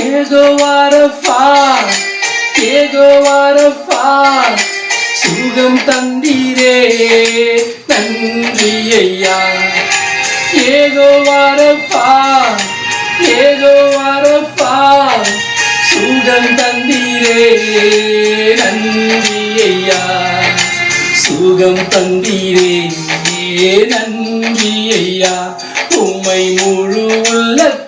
ஏகோவாரப்பா ஏகோவாரப்பா சுகம் தந்தீரே நன்றி ஐயா ஏகோவாரப்பா ஏகோவாரப்பா சுகம் தந்தீரே நன்றி ஐயா சுகம் தந்தீரே நன்றி ஐயா உம்மை முழு உள்ளத்தோடு ஆராதிப்பேன்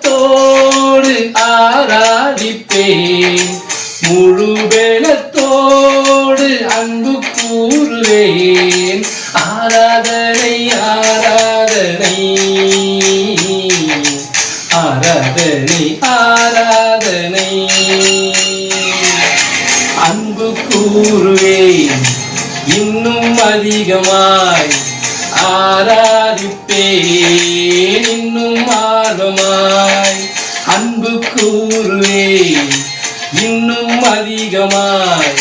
முழு வேலத்தோடு அன்பு கூறுவேன். ஆராதனை ஆராதனை. ஆராதனை ஆராதனை. அன்பு கூறுவேன். இன்னும் அதிகமாய் ஆராதிப்பேன். இன்னும் ஆர்வமாய் அன்பு கூறுவேன். இன்னும் அதிகமாய்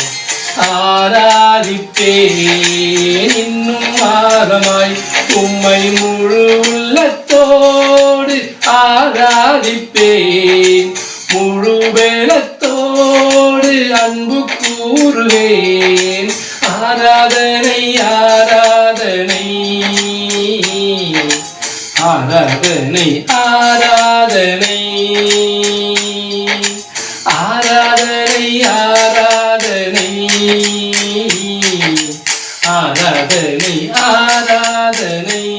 ஆராதிப்பேன். இன்னும் ஆழமாய் உம்மை முழு உள்ளத்தோடு ஆராதிப்பேன். முழு வேலத்தோடு அன்பு கூறுவேன். ஆராதனை ஆராதனை. ஆராதனை ஆராதனை. ஆராதனை ஆராதனை.